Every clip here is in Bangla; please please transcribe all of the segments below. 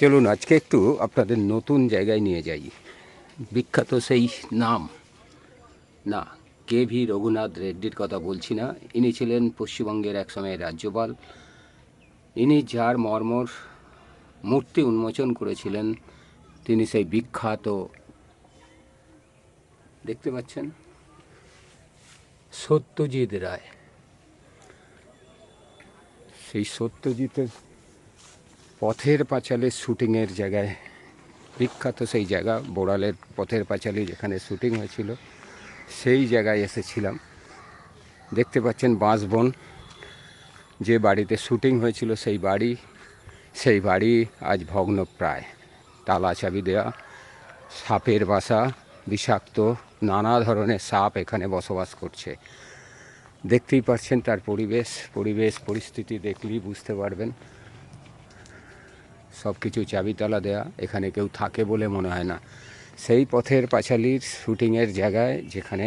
চলুন, আজকে একটু আপনাদের নতুন জায়গায় নিয়ে যাই। বিখ্যাত সেই নাম। না, কে ভি রঘুনাথ রেড্ডির কথা বলছি না। ইনি ছিলেন পশ্চিমবঙ্গের এক একসময় রাজ্যপাল। ইনি যার মর্মর মূর্তি উন্মোচন করেছিলেন, তিনি সেই বিখ্যাত, দেখতে পাচ্ছেন? সত্যজিৎ রায়। সেই সত্যজিতের পথের পাঁচালে শুটিংয়ের জায়গায়, বিখ্যাত সেই জায়গা, বোড়ালের পথের পাঁচালি যেখানে শুটিং হয়েছিল, সেই জায়গায় এসেছিলাম। দেখতে পাচ্ছেন বাঁশবন যে বাড়িতে শুটিং হয়েছিল সেই বাড়ি সেই বাড়ি আজ ভগ্নপ্রায়। তালা চাবি দেওয়া সাপের বাসা, বিষাক্ত, নানা ধরনের সাপ এখানে বসবাস করছে। দেখতেই পাচ্ছেন তার পরিবেশ পরিবেশ, পরিস্থিতি দেখলেই বুঝতে পারবেন। সব কিছু চাবিতালা দেয়া, এখানে কেউ থাকে বলে মনে হয় না। সেই পথের পাঁচালির শুটিংয়ের জায়গায় যেখানে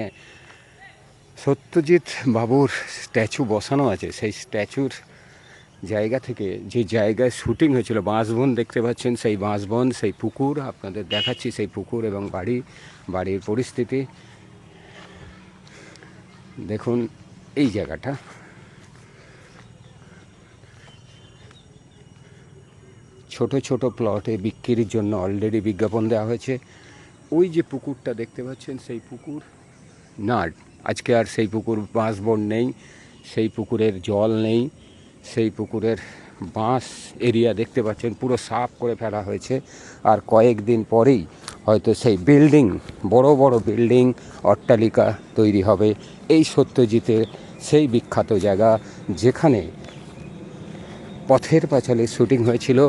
সত্যজিৎ বাবুর স্ট্যাচু বসানো আছে, সেই স্ট্যাচুর জায়গা থেকে যে জায়গায় শুটিং হয়েছিল, বাঁশবন দেখতে পাচ্ছেন, সেই বাঁশবন, সেই পুকুর, আপনাদের দেখাচ্ছি সেই পুকুর এবং বাড়ি, বাড়ির পরিস্থিতি। দেখুন এই জায়গাটা। ছোট ছোট প্লটে বিক্রির জন্য অলরেডি বিজ্ঞাপন দেওয়া হয়েছে। ওই যে পুকুরটা দেখতে পাচ্ছেন, সেই পুকুর, না, আজকে আর সেই পুকুর বাঁশবন নেই, সেই পুকুরের জল নেই, সেই পুকুরের বাঁশ এরিয়া দেখতে পাচ্ছেন, পুরো সাফ করে ফেলা হয়েছে। আর কয়েকদিন পরেই হয়তো সেই বিল্ডিং, বড় বড় বিল্ডিং, অট্টালিকা তৈরি হবে। এই সত্যজিতের সেই বিখ্যাত জায়গা, যেখানে পথের পাঁচালীর শুটিং হয়েছিল।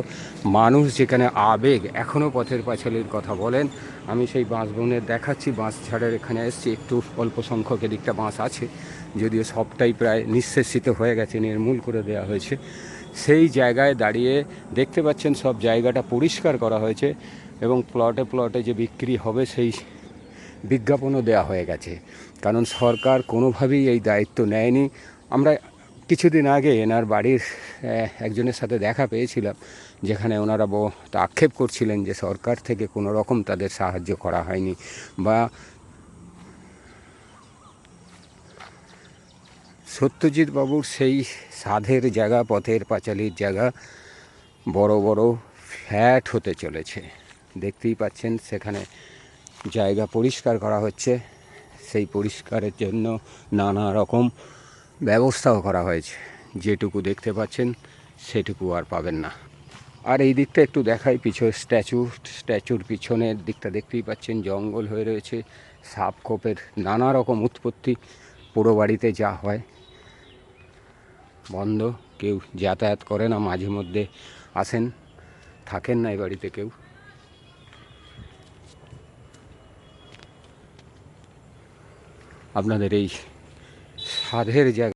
মানুষ যেখানে আবেগ এখনও পথের পাঁচালীর কথা বলেন। আমি সেই বাঁশবনের দেখাচ্ছি, বাঁশ ঝাড়ের এখানে এসেছি। একটু অল্প সংখ্যক এদিকটা বাঁশ আছে, যদিও সবটাই প্রায় নিঃশেষিত হয়ে গেছে, নির্মূল করে দেওয়া হয়েছে। সেই জায়গায় দাঁড়িয়ে দেখতে পাচ্ছেন সব জায়গাটা পরিষ্কার করা হয়েছে এবং প্লটে প্লটে যে বিক্রি হবে সেই বিজ্ঞাপনও দেওয়া হয়ে গেছে। কারণ সরকার কোনোভাবেই এই দায়িত্ব নেয়নি। আমরা কিছুদিন আগে এনার বাড়ির একজনের সাথে দেখা পেয়েছিলাম, যেখানে ওনারা আক্ষেপ করছিলেন যে সরকার থেকে কোনো রকম তাদের সাহায্য করা হয়নি বা সত্যজিৎ বাবুর সেই সাধের জায়গা, পথের পাঁচালির জায়গা বড় বড় ফ্ল্যাট হতে চলেছে। দেখতেই পাচ্ছেন সেখানে জায়গা পরিষ্কার করা হচ্ছে। সেই পরিষ্কারের জন্য নানা রকম ব্যবস্থাও করা হয়েছে। যেটুকু দেখতে পাচ্ছেন, সেটুকু আর পাবেন না। আর এই দিকটা একটু দেখাই পিছু স্ট্যাচু, স্ট্যাচুর পিছনের দিকটা দেখতেই পাচ্ছেন, জঙ্গল হয়ে রয়েছে সাপ খোপের নানা রকম উৎপত্তি, পুরো বাড়িতে যা হয়। বন্ধ, কেউ যাতায়াত করে না, মাঝে মধ্যে আসেন, থাকেন না এই বাড়িতে কেউ। আপনাদের এই সাধের জায়গা